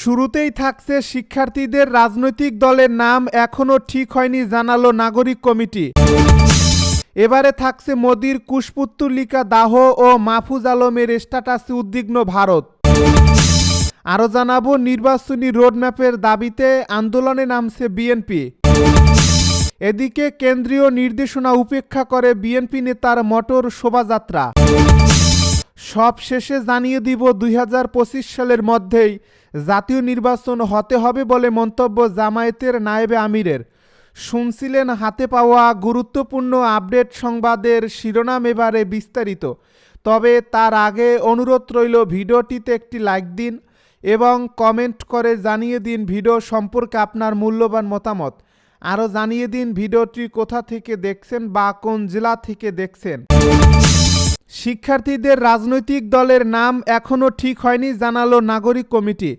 শুরুতেই থাকছে শিক্ষার্থীদের রাজনৈতিক দলের নাম এখনও ঠিক হয়নি, জানালো নাগরিক কমিটি। এবারে থাকছে মোদির কুশপুত্তলিকা দাহ ও মাহফুজ আলমের স্ট্যাটাসে উদ্বিগ্ন ভারত। আরও জানাব, নির্বাচনী রোডম্যাপের দাবিতে আন্দোলনে নামছে বিএনপি। এদিকে কেন্দ্রীয় নির্দেশনা উপেক্ষা করে বিএনপি নেতার মোটর শোভাযাত্রা। সব শেষে জানিয়ে দিব, দুই হাজার পঁচিশ সালের মধ্যেই জাতীয় নির্বাচন হতে হবে বলে মন্তব্য জামায়াতের নায়েবে আমিরের। শুনছিলেন হাতে পাওয়া গুরুত্বপূর্ণ আপডেট সংবাদের শিরোনাম এবারে বিস্তারিত। তবে তার আগে অনুরোধ রইল ভিডিওটিতে একটি লাইক দিন এবং কমেন্ট করে জানিয়ে দিন ভিডিও সম্পর্কে আপনার মূল্যবান মতামত। আরও জানিয়ে দিন ভিডিওটি কোথা থেকে দেখছেন বা কোন জেলা থেকে দেখছেন। শিক্ষার্থীদের রাজনৈতিক দলের নাম এখনও ঠিক হয়নি, জানালো নাগরিক কমিটি।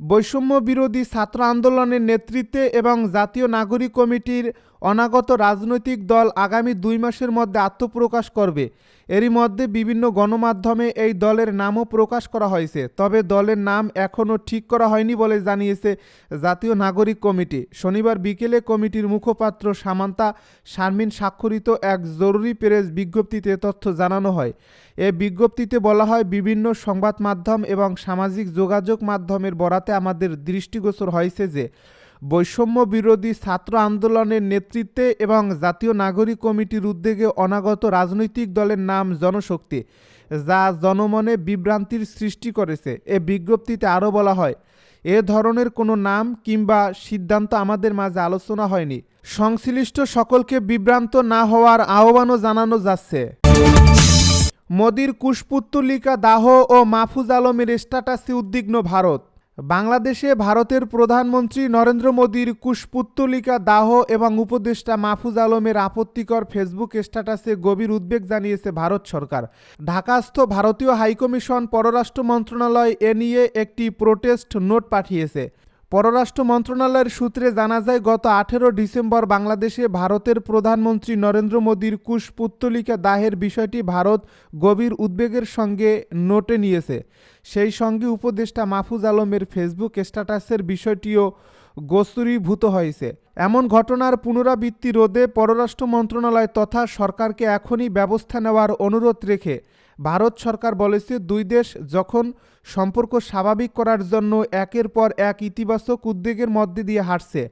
বৈষম্য বিরোধী ছাত্র আন্দোলনের নেতৃত্বে এবং জাতীয় নাগরিক কমিটির অনাগত রাজনৈতিক দল আগামী দুই মাসের মধ্যে আত্মপ্রকাশ করবে। এরই মধ্যে বিভিন্ন গণমাধ্যমে এই দলের নামও প্রকাশ করা হয়েছে। তবে দলের নাম এখনও ঠিক করা হয়নি বলে জানিয়েছে জাতীয় নাগরিক কমিটি। শনিবার বিকেলে কমিটির মুখপাত্র সামান্তা শারমিন স্বাক্ষরিত এক জরুরি প্রেস বিজ্ঞপ্তিতে তথ্য জানানো হয়। এ বিজ্ঞপ্তিতে বলা হয়, বিভিন্ন সংবাদ মাধ্যম এবং সামাজিক যোগাযোগ মাধ্যমের বরাতে আমাদের দৃষ্টিগোচর হয়েছে যে বৈষম্য বিরোধী ছাত্র আন্দোলনের নেতৃত্বে এবং জাতীয় নাগরিক কমিটির উদ্যোগে অনাগত রাজনৈতিক দলের নাম জনশক্তি, যা জনমনে বিভ্রান্তির সৃষ্টি করেছে, এ বিজ্ঞপ্তিতে আরও বলা হয়। এ ধরনের কোনো নাম কিংবা সিদ্ধান্ত আমাদের মাঝে আলোচনা হয়নি। সংশ্লিষ্ট সকলকে বিভ্রান্ত না হওয়ার আহ্বানও জানানো যাচ্ছে। মোদির কুশপুত্তলিকা দাহ ও মাহফুজ আলমের স্ট্যাটাসে উদ্বিগ্ন ভারত। বাংলাদেশে ভারতের প্রধানমন্ত্রী নরেন্দ্র মোদীর কুশপুত্তলিকা দাহ এবং উপদেষ্টা মাহফুজ আলমের আপত্তিকর ফেসবুক স্ট্যাটাসে গভীর উদ্বেগ জানিয়েছে ভারত সরকার। ঢাকাস্থ ভারতীয় হাইকমিশন পররাষ্ট্র মন্ত্রণালয় এ নিয়ে একটি প্রোটেস্ট নোট পাঠিয়েছে। পররাষ্ট্র মন্ত্রণালয়ের সূত্রে জানা যায়, গত আঠেরো ডিসেম্বর বাংলাদেশে ভারতের প্রধানমন্ত্রী নরেন্দ্র মোদীর কুশপুত্তলিকা দাহের বিষয়টি ভারত গভীর উদ্বেগের সঙ্গে নোটে নিয়েছে। সেই সঙ্গে উপদেষ্টা মাহফুজ আলমের ফেসবুক স্ট্যাটাসের বিষয়টিও গোস্তরীভূত হয়েছে। এমন ঘটনার পুনরাবৃত্তি রোধে পররাষ্ট্র মন্ত্রণালয় তথা সরকারকে এখনই ব্যবস্থা নেওয়ার অনুরোধ রেখে ভারত সরকার বলেছে, দুই দেশ যখন সম্পর্ক স্বাভাবিক করার জন্য একের পর এক ইতিবাচক উদ্যোগের মধ্যে দিয়ে হাঁটছে,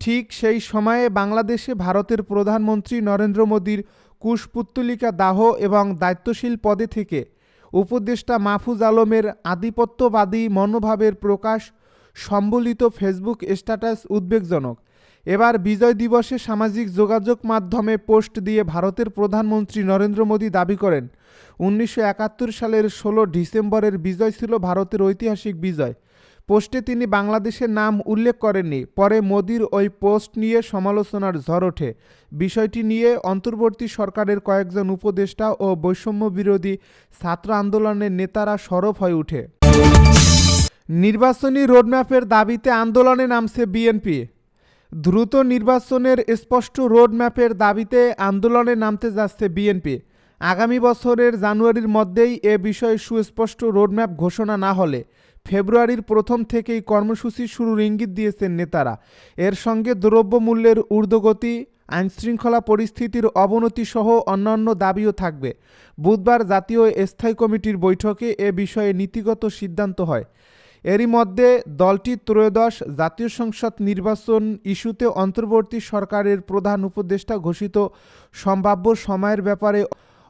ঠিক সেই সময়ে বাংলাদেশে ভারতের প্রধানমন্ত্রী নরেন্দ্র মোদীর কুশপুত্তলিকা দাহ এবং দায়িত্বশীল পদে থেকে উপদেষ্টা মাহফুজ আলমের আধিপত্যবাদী মনোভাবের প্রকাশ সম্বলিত ফেসবুক স্ট্যাটাস উদ্বেগজনক। এবার বিজয় দিবসে সামাজিক যোগাযোগ মাধ্যমে পোস্ট দিয়ে ভারতের প্রধানমন্ত্রী নরেন্দ্র মোদী দাবি করেন, উনিশশো একাত্তর সালের ষোলো ডিসেম্বরের বিজয় ছিল ভারতের ঐতিহাসিক বিজয়। পোস্টে তিনি বাংলাদেশের নাম উল্লেখ করেননি, পরে মোদির ওই পোস্ট নিয়ে সমালোচনার ঝড় ওঠে। বিষয়টি নিয়ে অন্তর্বর্তী সরকারের কয়েকজন উপদেষ্টা ও বৈষম্য বিরোধী ছাত্র আন্দোলনের নেতারা সরব হয়ে ওঠে। নির্বাচনী রোডম্যাপের দাবিতে আন্দোলনে নামছে বিএনপি। দ্রুত নির্বাচনের স্পষ্ট রোডম্যাপের দাবিতে আন্দোলনে নামতে যাচ্ছে বিএনপি। আগামী বছরের জানুয়ারির মধ্যেই এ বিষয়ে সুস্পষ্ট রোডম্যাপ ঘোষণা না হলে ফেব্রুয়ারির প্রথম থেকেই কর্মসূচি শুরুর ইঙ্গিত দিয়েছেন নেতারা। এর সঙ্গে দ্রব্যমূল্যের ঊর্ধ্বগতি, আইনশৃঙ্খলা পরিস্থিতির অবনতি সহ অন্যান্য দাবিও থাকবে। বুধবার জাতীয় স্থায়ী কমিটির বৈঠকে এ বিষয়ে নীতিগত সিদ্ধান্ত হয়। এরই মধ্যে দলটি ত্রয়োদশ জাতীয় সংসদ নির্বাচন ইস্যুতে অন্তর্বর্তী সরকারের প্রধান উপদেষ্টা ঘোষিত সম্ভাব্য সময়ের ব্যাপারে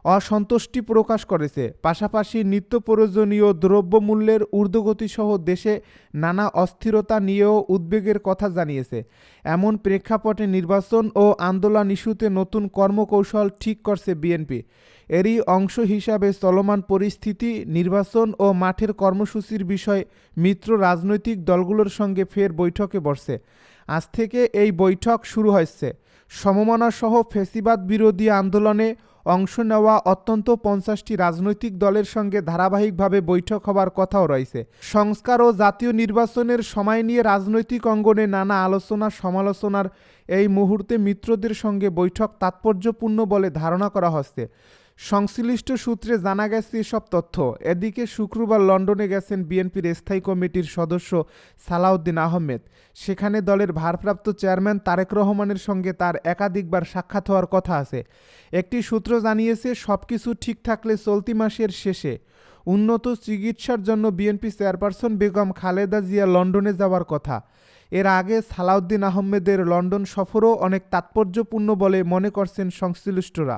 অসন্তুষ্টি প্রকাশ করেছে। পাশাপাশি নিত্য প্রয়োজনীয় দ্রব্যমূল্যের ঊর্ধ্বগতিসহ দেশে নানা অস্থিরতা নিয়েও উদ্বেগের কথা জানিয়েছে। এমন প্রেক্ষাপটে নির্বাচন ও আন্দোলন ইস্যুতে নতুন কর্মকৌশল ঠিক করছে বিএনপি। এরই অংশ হিসাবে চলমান পরিস্থিতি, নির্বাচন ও মাঠের কর্মসূচির বিষয়ে মিত্র রাজনৈতিক দলগুলোর সঙ্গে ফের বৈঠকে বসছে। আজ থেকে এই বৈঠক শুরু হয়েছে। সমমনা সহ ফেসিবাদ বিরোধী আন্দোলনে অংশ নেওয়া অত্যন্ত পঞ্চাশটি রাজনৈতিক দলের সঙ্গে ধারাবাহিকভাবে বৈঠক হবার কথাও রয়েছে। সংস্কার ও জাতীয় নির্বাচনের সময় নিয়ে রাজনৈতিক অঙ্গনে নানা আলোচনা, সমালোচনার এই মুহূর্তে মিত্রদের সঙ্গে বৈঠক তাৎপর্যপূর্ণ বলে ধারণা করা হচ্ছে। সংশ্লিষ্ট সূত্রে জানা গেছে এসব তথ্য। এদিকে শুক্রবার লন্ডনে গেছেন বিএনপির স্থায়ী কমিটির সদস্য সালাউদ্দিন আহমেদ। সেখানে দলের ভারপ্রাপ্ত চেয়ারম্যান তারেক রহমানের সঙ্গে তার একাধিকবার সাক্ষাৎ হওয়ার কথা আছে। একটি সূত্র জানিয়েছে, সবকিছু ঠিক থাকলে চলতি মাসের শেষে। উন্নত চিকিৎসার জন্য বিএনপি চেয়ারপারসন বেগম খালেদা জিয়া লন্ডনে যাওয়ার কথা। এর আগে সালাউদ্দিন আহমেদের লন্ডন সফরও অনেক তাৎপর্যপূর্ণ বলে মনে করছেন সংশ্লিষ্টরা।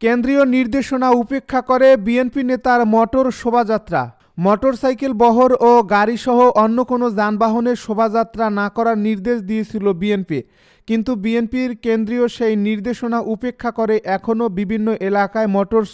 কেন্দ্রীয় নির্দেশনা উপেক্ষা করে বিএনপি নেতার মোটর শোভাযাত্রা। মোটরসাইকেল বহর ও গাড়িসহ অন্য কোনো যানবাহনের শোভাযাত্রা না করার নির্দেশ দিয়েছিল বিএনপি। কিন্তু বিএনপির কেন্দ্রীয় সেই নির্দেশনা উপেক্ষা করে এখনও বিভিন্ন এলাকায় মোটর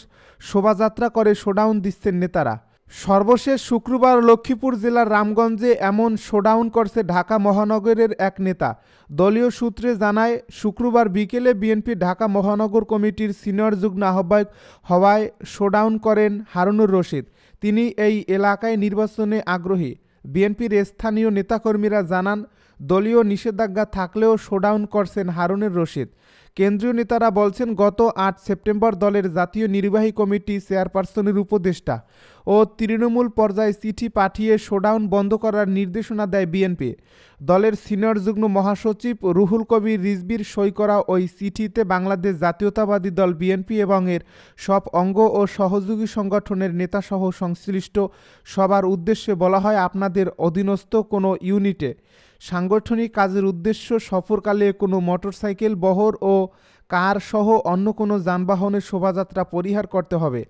শোভাযাত্রা করে শোডাউন দিচ্ছেন নেতারা। সর্বশেষ শুক্রবার লক্ষ্মীপুর জেলার রামগঞ্জে এমন শোডাউন করছে ঢাকা মহানগরের এক নেতা। দলীয় সূত্রে জানায়, শুক্রবার বিকেলে বিএনপি ঢাকা মহানগর কমিটির সিনিয়র যুগ্ম আহ্বায়ক হওয়ায় শোডাউন করেন হারুনুর রশিদ। তিনি এই এলাকায় নির্বাচনে আগ্রহী। বিএনপির স্থানীয় নেতাকর্মীরা জানান, দলীয় নিষেধাজ্ঞা থাকলেও শোডাউন করছেন হারুনুর রশিদ। কেন্দ্রীয় নেতারা বলছেন, গত আট সেপ্টেম্বর দলের জাতীয় নির্বাহী কমিটি চেয়ারপারসনের উপদেষ্টা ও তৃণমূল পর্যায়ে চিঠি পাঠিয়ে শোডাউন বন্ধ করার নির্দেশনা দেয় বিএনপি। দলের সিনিয়র যুগ্ম মহাসচিব রুহুল কবির রিজবির সই করা ওই চিঠিতে বাংলাদেশ জাতীয়তাবাদী দল বিএনপি এবং এর সব অঙ্গ ও সহযোগী সংগঠনের নেতাসহ সংশ্লিষ্ট সবার উদ্দেশ্যে বলা হয়, আপনাদের অধীনস্থ কোনো ইউনিটে সাংগঠনিক কাজের উদ্দেশ্য সফরকালে কোনো মোটরসাইকেল, বহর ও কার সহ অন্য কোনো যানবাহনের শোভাযাত্রা পরিহার করতে হবে।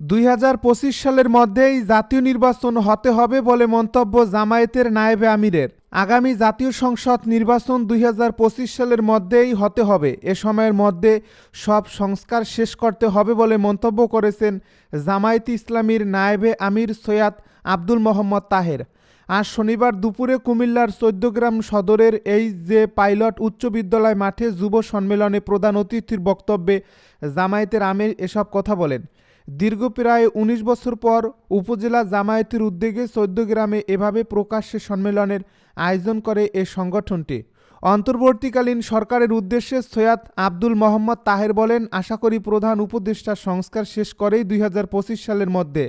দুই হাজার পঁচিশ সালের মধ্যেই জাতীয় নির্বাচন হতে হবে বলে মন্তব্য জামায়াতের নায়েবে আমিরের। আগামী জাতীয় সংসদ নির্বাচন দুই হাজার পঁচিশ সালের মধ্যেই হতে হবে। এ সময়ের মধ্যে সব সংস্কার শেষ করতে হবে বলে মন্তব্য করেছেন জামায়াত ইসলামীর নায়েবে আমির সৈয়াদ আব্দুল মোহাম্মদ তাহের। আজ শনিবার দুপুরে কুমিল্লার চৌদ্দগ্রাম সদরের এই যে পাইলট উচ্চ বিদ্যালয় মাঠে যুব সম্মেলনে প্রধান অতিথির বক্তব্যে জামায়াতের আমির এসব কথা বলেন। দীর্ঘ প্রায় উনিশ বছর পর উপজেলা জামায়াতের উদ্যোগে চৌদ্দগ্রামে এভাবে প্রকাশ্যে সম্মেলনের আয়োজন করে এ সংগঠনটি। অন্তর্বর্তীকালীন সরকারের উদ্দেশ্যে সৈয়দ আব্দুল মোহাম্মদ তাহের বলেন, আশা করি প্রধান উপদেষ্টা সংস্কার শেষ করেই দুই হাজার পঁচিশ সালের মধ্যে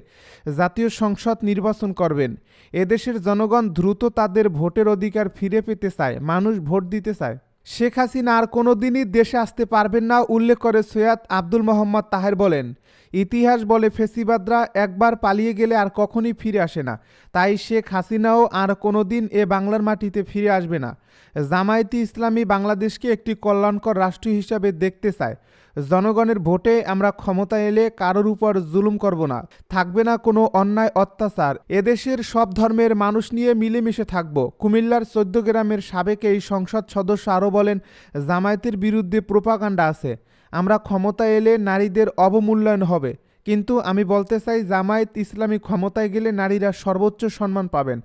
জাতীয় সংসদ নির্বাচন করবেন। এদেশের জনগণ দ্রুত তাদের ভোটের অধিকার ফিরে পেতে চায়, মানুষ ভোট দিতে চায়। শেখ হাসিনা আর কোনোদিনই দেশে আসতে পারবেন না, উল্লেখ করে সৈয়দ আব্দুল মোহাম্মদ তাহের বলেন। ইতিহাস বলে ফেসিবাদরা একবার পালিয়ে গেলে আর কখনই ফিরে আসে না। তাই শেখ হাসিনাও আর কোনোদিন এ বাংলার মাটিতে ফিরে আসবে না। জামায়াতি ইসলামী বাংলাদেশকে একটি কল্যাণকর রাষ্ট্র হিসাবে দেখতে চায়। জনগণের ভোটে আমরা ক্ষমতা এলে কারোর উপর জুলুম করব না। থাকবে না কোনো অন্যায়, অত্যাচার। এদেশের সব ধর্মের মানুষ নিয়ে মিলেমিশে থাকব। কুমিল্লার চোদ্দ গ্রামের সাবেক এই সংসদ সদস্য আরও বলেন, জামায়াতের বিরুদ্ধে প্রোপাগান্ডা আছে। আমরা ক্ষমতা এলে নারীদের অবমূল্যায়ন হবে। কিন্তু আমি বলতে চাই, জামায়াত ইসলামী ক্ষমতায় গেলে নারীরা সর্বোচ্চ সম্মান পাবেন।